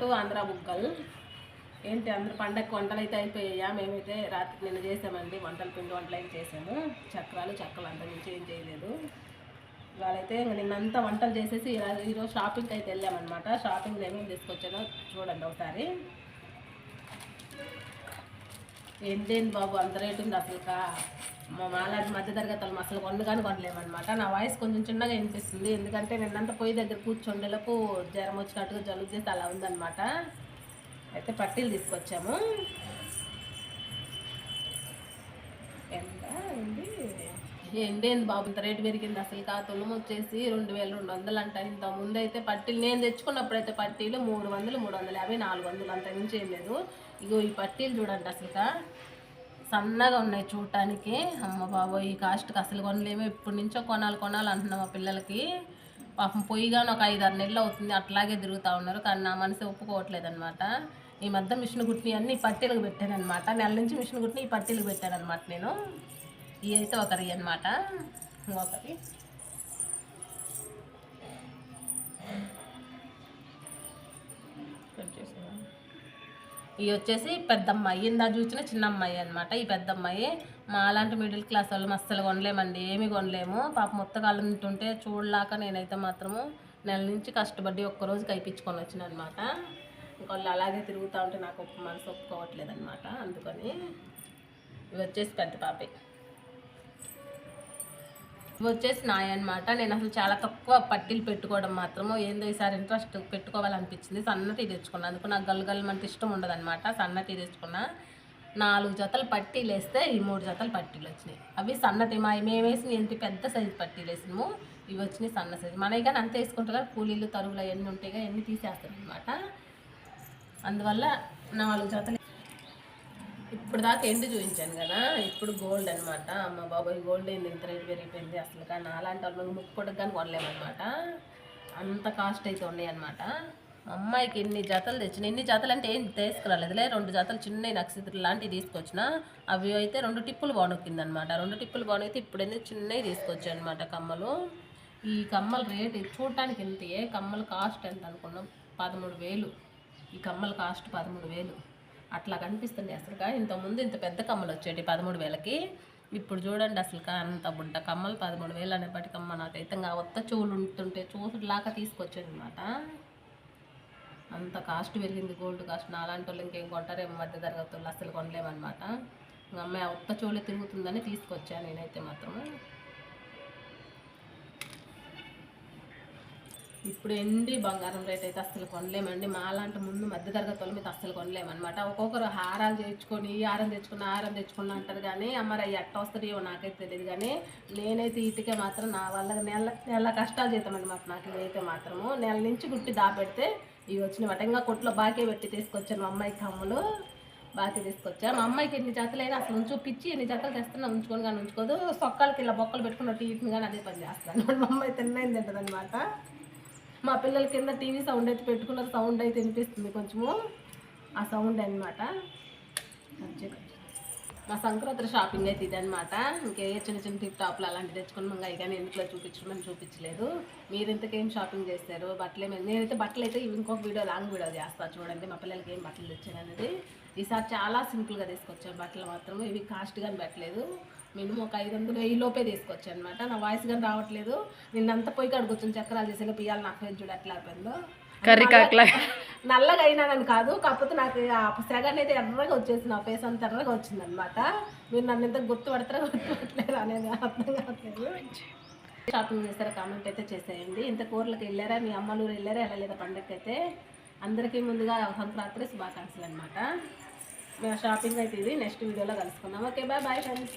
To Andhra బుగ్గల్. ఏంటి అందరు పండగ వంటలు అయితే అయిపోయాయా? మేమైతే రాత్రి నిన్న చేసామండి. వంటలు పిండి వంటలు అయితే చేసాము. చక్రాలు చక్కలు అంత మించి ఏం చేయలేదు. ఇవాళైతే నిన్నంతా వంటలు చేసేసి ఈరోజు షాపింగ్కి అయితే వెళ్ళామన్నమాట. షాపింగ్ ఏమేమి తీసుకొచ్చానో చూడండి ఒకసారి. ఏంటేంటి బాబు అంత రేటు ఉంది అసలు మా మాలాంటి మధ్య తరగతి అసలు కొండ కానీ కొనలేమన్నమాట. నా వాయిస్ కొంచెం చిన్నగా వినిపిస్తుంది. ఎందుకంటే నిన్నంతా పొయ్యి దగ్గర కూర్చోండేలకు జ్వరం వచ్చినట్టుగా జలుబు చేస్తే అలా ఉందన్నమాట. అయితే పట్టీలు తీసుకొచ్చాము. ఎంత అండి? ఏంటేంది బాబు ఇంత రేటు పెరిగింది అసలు కా? తులం వచ్చేసి రెండు వేల రెండు వందలు అంట. ఇంత ముందు అయితే పట్టీలు నేను తెచ్చుకున్నప్పుడు అయితే పట్టీలు మూడు వందలు మూడు వందల యాభై నాలుగు వందలు అంత మించి ఏం లేదు. ఇగో ఈ పట్టీలు చూడండి అసలు సన్నగా ఉన్నాయి చూడటానికి. అమ్మ బాబోయ్ ఈ కాస్ట్కి అసలు కొనలేము. ఇప్పటి నుంచో కొనాలి కొనాలి అంటున్నాం మా పిల్లలకి. పాపం పొయ్యిగానే ఒక ఐదు ఆరు నెలలు అవుతుంది అట్లాగే తిరుగుతూ ఉన్నారు. కానీ నా మనసు ఒప్పుకోవట్లేదు అనమాట ఈ మధ్య మిషన్ గుట్టిని అన్ని పట్టీలకు పెట్టాను అనమాట నెల నుంచి మిషన్ గుట్టిని ఈ పట్టీలకు పెట్టాను అనమాట నేను. ఇవి అయితే ఒకరి అనమాట ఇంకొకరి ఇవి వచ్చేసి పెద్దమ్మాయి ఇందా చూసిన చిన్న అమ్మాయి అనమాట ఈ పెద్దమ్మాయి మా అలాంటి మిడిల్ క్లాస్ వాళ్ళు అస్సలు కొనలేమండి ఏమి కొనలేము. పాప ముత్తకాలు తింటుంటే చూడలాక నేనైతే మాత్రము నెల నుంచి కష్టపడి ఒక్కరోజు కైపించుకొని వచ్చిన అనమాట ఇంకొళ్ళు అలాగే తిరుగుతూ ఉంటే నాకు ఒక్క మనసు ఒప్పుకోవట్లేదు అనమాట అందుకని ఇవి వచ్చేసి పెద్ద పాపే. వచ్చేసి నాయ అనమాట నేను అసలు చాలా తక్కువ పట్టీలు పెట్టుకోవడం మాత్రము ఏందో ఈసారి ఇంట్రెస్ట్ పెట్టుకోవాలనిపించింది. సన్నటి తెచ్చుకున్నాను అందుకు నాకు గల్గల్ అంటే ఇష్టం ఉండదన్నమాట. సన్నటి తెచ్చుకున్నా. నాలుగు జతలు పట్టీలు వేస్తే ఈ మూడు జతలు పట్టీలు వచ్చినాయి. అవి సన్నటి మా మేము వేసిన ఏంటి పెద్ద సైజు పట్టీలు వేసినాము ఇవి వచ్చినాయి సన్న సైజు. మనకి కానీ అంత వేసుకుంటారు కూలీలు తరుగులు అవన్నీ ఉంటాయి ఎన్ని తీసేస్తారు అనమాట అందువల్ల నాలుగు జతలు ఇప్పుడు దాకా ఎండు చూపించాను కదా? ఇప్పుడు గోల్డ్ అనమాట అమ్మ బాబాయ్ గోల్డ్ ఏంది? ఇంత రేటు పెరిగిపోయింది అసలు కానీ అలాంటి వాళ్ళు ముక్కుకోవడానికి కానీ కొనలేమన్నమాట. అంత కాస్ట్ అయితే ఉన్నాయి అనమాట అమ్మాయికి ఎన్ని జతలు తెచ్చిన ఎన్ని జతలు అంటే ఏం తీసుకురాలేదులే రెండు జతలు చిన్న నక్షత్రం లాంటివి తీసుకొచ్చిన అవి అయితే రెండు టిప్పులు బాగునొక్కిందనమాట రెండు టిప్పులు బాగునైతే ఇప్పుడు ఎందుకు చిన్నవి తీసుకొచ్చాయి అనమాట కమ్మలు. ఈ కమ్మల రేటు చూడటానికి ఎంతే? కమ్మల కాస్ట్ ఎంత అనుకున్నాం? పదమూడు వేలు. ఈ కమ్మల కాస్ట్ పదమూడు వేలు. అట్లా కనిపిస్తుంది అసలుగా ఇంతకుముందు ఇంత పెద్ద కమ్మలు వచ్చేటి పదమూడు వేలకి. ఇప్పుడు చూడండి అసలు అంత బుడ్డ కమ్మలు పదమూడు వేలు అనేప్పటికమ్మ నాకైతే ఇంకా ఒత్త చెవులు ఉంటుంటే చూసులాగా తీసుకొచ్చాడు అనమాట అంత కాస్ట్ పెరిగింది గోల్డ్ కాస్ట్. నాలాంటి వాళ్ళు ఇంకేం కొంటారేమో మధ్య తరగతి వాళ్ళు అసలు కొనలేమన్నమాట. ఇంకా అమ్మాయి ఒత్త చెవులు తిరుగుతుందని తీసుకొచ్చాను నేనైతే మాత్రము. ఇప్పుడు ఎండి బంగారం రేట్ అయితే అస్సలు కొనలేమండి. మా అలాంటి ముందు మధ్య తరగతి వాళ్ళ మీద అస్సలు కొనలేమన్నమాట. ఒక్కొక్కరు హారాలు తెచ్చుకొని ఈ హారం తెచ్చుకున్న హారం తెచ్చుకున్న అంటారు కానీ అమ్మారా అవి ఎట్ట వస్తాయో నాకైతే తెలియదు కానీ నేనైతే ఇటుకే మాత్రం నా వల్ల నెల నెల కష్టాలు చేద్దామండి మాకు. నాకు ఇదైతే మాత్రము నెల నుంచి గుట్టి దాపెడితే ఇవి వచ్చినమాట ఇంకా కొట్లో బాకే పెట్టి తీసుకొచ్చాను మా అమ్మాయికి తమ్ములు బాగా తీసుకొచ్చా. మా అమ్మాయికి ఎన్ని జతలైనా అసలు ఉంచుపిచ్చి ఎన్ని జతలు తెస్తున్నా ఉంచుకొని కానీ ఉంచుకోదు. సొక్కలకి ఇలా బొక్కలు పెట్టుకున్న టీవీని కానీ అదే పని చేస్తాను. మా అమ్మాయి తిన్నైంది తింటుంది అనమాట మా పిల్లల కింద టీవీ సౌండ్ అయితే పెట్టుకున్నారు సౌండ్ అయితే వినిపిస్తుంది కొంచెము. ఆ సౌండ్ అనమాట మా సంక్రాంతి షాపింగ్ అయితే ఇదనమాట ఇంకే చిన్న చిన్న టిప్ టాప్లు అలాంటివి తెచ్చుకుని మంగా కానీ ఇంట్లో చూపించడం చూపించలేదు. మీరు ఇంతకేం షాపింగ్ చేస్తారు బట్టలు ఏమైనా నేనైతే బట్టలు అయితే ఇంకొక వీడియో లాంగ్ వీడియో చేస్తాను చూడండి. మా పిల్లలకి ఏం బట్టలు తెచ్చాను అనేది. ఈసారి చాలా సింపుల్గా తీసుకొచ్చాను బట్టలు మాత్రం ఇవి కాస్ట్ కానీ పెట్టలేదు. మినిమం ఒక ఐదు వందలు వెయ్యి లోపే తీసుకొచ్చాను అనమాట నా వాయిస్ కానీ రావట్లేదు. నిన్నంతా పోయి కడుకొచ్చాను చక్రాలు చేసే పియ్యాలి నాకు ఫ్రెండ్ చూడు ఎట్లా అయిపోయిందో. కర్రీ కాకలా. నల్లగా అయినానని కాదు కాకపోతే నాకు ఆ సెగ అనేది ఎర్రగా వచ్చేసింది నా ఫేస్ అంత ఎర్రగా వచ్చింది అనమాట మీరు నన్ను ఎంత గుర్తుపడతారో గుర్తుపట్టలేరు అనేది అర్థం కావట్లేదు. షాపింగ్ చేస్తారా కామెంట్ అయితే చేసేయండి. ఇంత కూరలకు వెళ్ళారా? మీ అమ్మలూరు వెళ్ళారా? వెళ్ళలేదా పండగకి అయితే అందరికీ ముందుగా సంక్రాంతి శుభాకాంక్షలు అనమాట షాపింగ్ అయితే ఇది. నెక్స్ట్ వీడియోలో కలుసుకుందాం. Okay bye bye friends